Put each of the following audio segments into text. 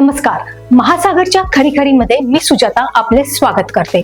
नमस्कार. महासागरच्या खरीखरीमध्ये मी सुजाता आपले स्वागत करते.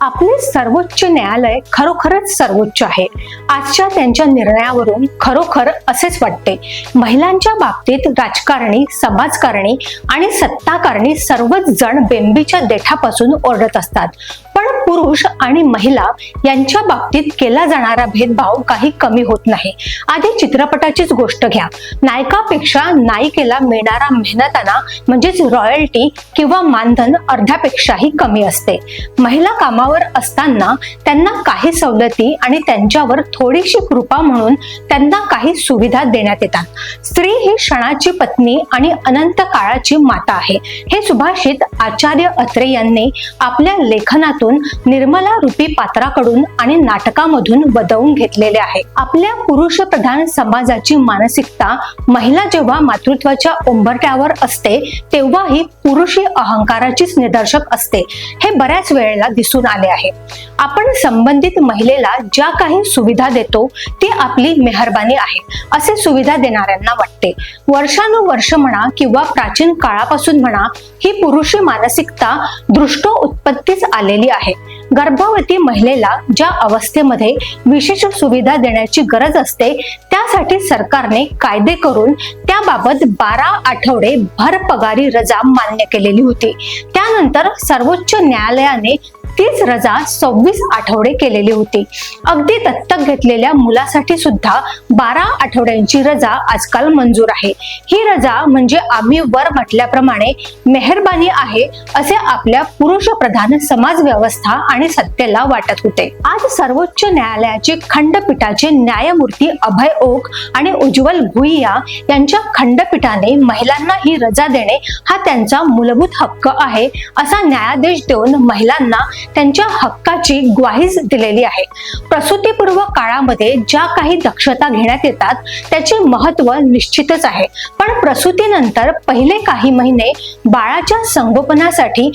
आपले सर्वोच्च न्यायालय खरोखरच सर्वोच्च आहे. आजच्या त्यांच्या निर्णयावरून खरोखर असेच वाटते. महिलांच्या बाबतीत राजकारणी समाजकारणी आणि सत्ताकारणी सर्वच जण बेंबीच्या देठापासून ओरडत असतात. पण पुरुष आणि महिला यांच्या बाबतीत केला जाणारा भेदभाव काही कमी होत नाही. आधी चित्रपटाचीच गोष्ट घ्या. नायकापेक्षा नायिकेला मिळणारा मेहनताना म्हणजेच रॉयल्टी किंवा मानधन अर्ध्यापेक्षाही कमी असते. महिला कामावर असताना त्यांना काही सवलती आणि त्यांच्यावर थोडीशी कृपा म्हणून त्यांना काही सुविधा देण्यात येतात. स्त्री ही क्षणाची पत्नी आणि अनंत काळाची माता आहे. हे सुभाषित आचार्य अत्रे यांनी आपल्या लेखनातून निर्मला रूपी पात्राकडून आणि नाटकामधून बदवून घेतलेले आहे. आपल्या पुरुष प्रधान समाजाची मानसिकता महिला जेव्हा मातृत्वाच्या उंबरट्यावर असते तेव्हा ही पुरुषी अहंकाराचीच निदर्शक असते हे बऱ्याच वेळेला दिसून आले आहे. आपण संबंधित महिलेला ज्या काही सुविधा देतो ती आपली मेहरबानी आहे असे सुविधा देणाऱ्यांना वाटते. वर्षानुवर्ष म्हणा किंवा प्राचीन काळापासून म्हणा ही पुरुषी मानसिकता दृष्ट उत्पत्तीच आलेली आहे. गर्भवती महिलेला ज्या अवस्थेमध्ये विशेष सुविधा देण्याची गरज असते त्यासाठी सरकारने कायदे करून त्याबाबत बारा आठवडे भर पगारी रजा मान्य केलेली होती. त्यानंतर सर्वोच्च न्यायालयाने तीच रजा सव्वीस आठवडे केलेली होती. अगदी दत्तक घेतलेल्या मुलासाठी सुद्धा बारा आठवड्यांची रजा आजकाल मंजूर आहे. ही रजा म्हणजे आम्ही वर म्हटल्याप्रमाणे मेहरबानी आहे असे आपल्या पुरुष प्रधान समाज व्यवस्था आणि सत्तेला वाटत होते. आज सर्वोच्च न्यायालयाचे खंडपीठाचे न्यायमूर्ती अभय ओक आणि उज्ज्वल भुईया यांच्या खंडपीठाने महिलांना ही रजा देणे हा त्यांचा मूलभूत हक्क आहे असा न्यायादेश देऊन महिलांना त्यांच्या हक्काची ग्वाहीच दिलेली आहे. प्रसूतीपूर्व काळामध्ये ज्या काही दक्षता घेण्यात येतात त्याचे महत्त्व निश्चितच आहे. पण प्रसूतीनंतर पहिले काही महिने बाळाच्या संगोपनासाठी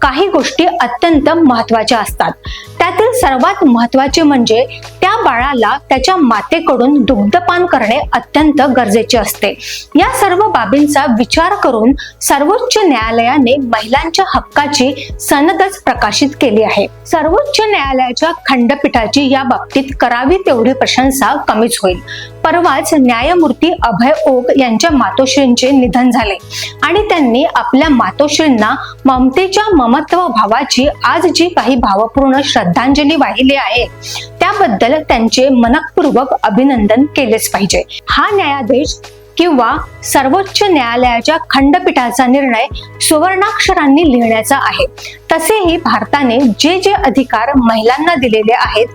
काही गोष्टी अत्यंत महत्त्वाच्या असतात. त्यातील सर्वात महत्त्वाचे म्हणजे त्या बाळाला त्याच्या मातेकडून दुग्धपान करणे अत्यंत गरजेचे असते. या सर्व बाबींचा विचार करून सर्वोच्च न्यायालयाने महिलांच्या हक्काची सनदच प्रकाशित केली आहे. सर्वोच्च न्यायालयाच्या खंडपीठाची या बाबतीत करावी तेवढी प्रशंसा कमीच होईल. परवाच न्यायमूर्ती अभय ओक यांच्या मातोश्रींचे निधन झाले आणि त्यांनी आपल्या मातोश्रींना ममतेच्या ममत्व भावाची आज जी काही भावपूर्ण श्रद्धांजली वाहिली आहे त्याबद्दल त्यांचे मनपूर्वक अभिनंदन केलेच पाहिजे. हा न्यायाधीश किंवा सर्वोच्च न्यायालयाच्या खंडपीठाचा निर्णय सुवर्णाक्षरांनी लिहिण्याचा आहे. तसेही भारताने जे जे अधिकार महिलांना दिलेले आहेत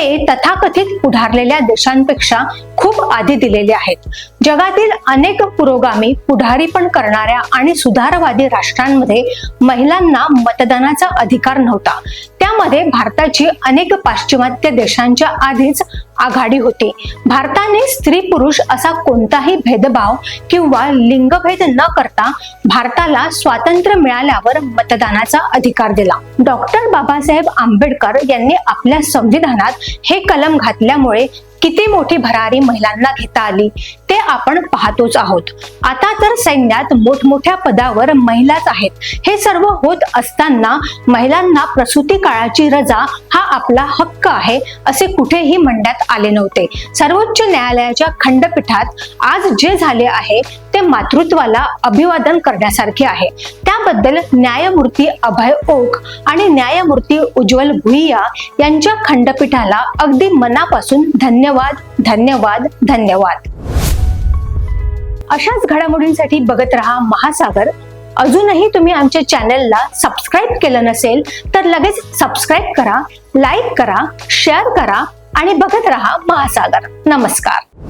ते तथाकथित पुढारलेल्या देशांपेक्षा खूप आधी दिलेले आहेत. जगातील अनेक पुरोगामी पुढारी पण करणाऱ्या आणि सुधारवादी राष्ट्रांमध्ये महिलांना मतदानाचा अधिकार नव्हता. त्यामध्ये भारताची अनेक पाश्चिमात्य देशांच्या आधीच आघाडी होती. भारताने स्त्री पुरुष असा कोणताही भेदभाव किंवा लिंगभेद न करता भारताला स्वातंत्र्य मिळाल्यावर मतदानाचा अधिकार दिला. डॉक्टर बाबासाहेब आंबेडकर यांनी आपल्या संविधानात हे कलम घातल्यामुळे किती मोठी भरारी महिलांना घेता आली ते आपण पाहतोच आहोत. आता तर सैन्यात मोठमोठ्या पदावर महिलाच आहेत. हे सर्व होत असताना महिलांना प्रसूती काळाची रजा हा आपला हक्क आहे असे कुठेही म्हणण्यात आले नव्हते. सर्वोच्च न्यायालयाच्या खंडपीठात आज जे झाले आहे ते मातृत्वाला अभिवादन करण्यासारखे आहे. त्याबद्दल न्यायमूर्ती अभय ओक आणि न्यायमूर्ती उज्ज्वल भुईया यांच्या खंडपीठाला अगदी मनापासून धन्यवाद धन्यवाद धन्यवाद. अशाच घडामोडींसाठी बघत रहा महासागर. अजूनही तुम्ही आमच्या चॅनलला सबस्क्राईब केलं नसेल तर लगेच सबस्क्राईब करा लाईक करा शेअर करा आणि बघत रहा महासागर. नमस्कार.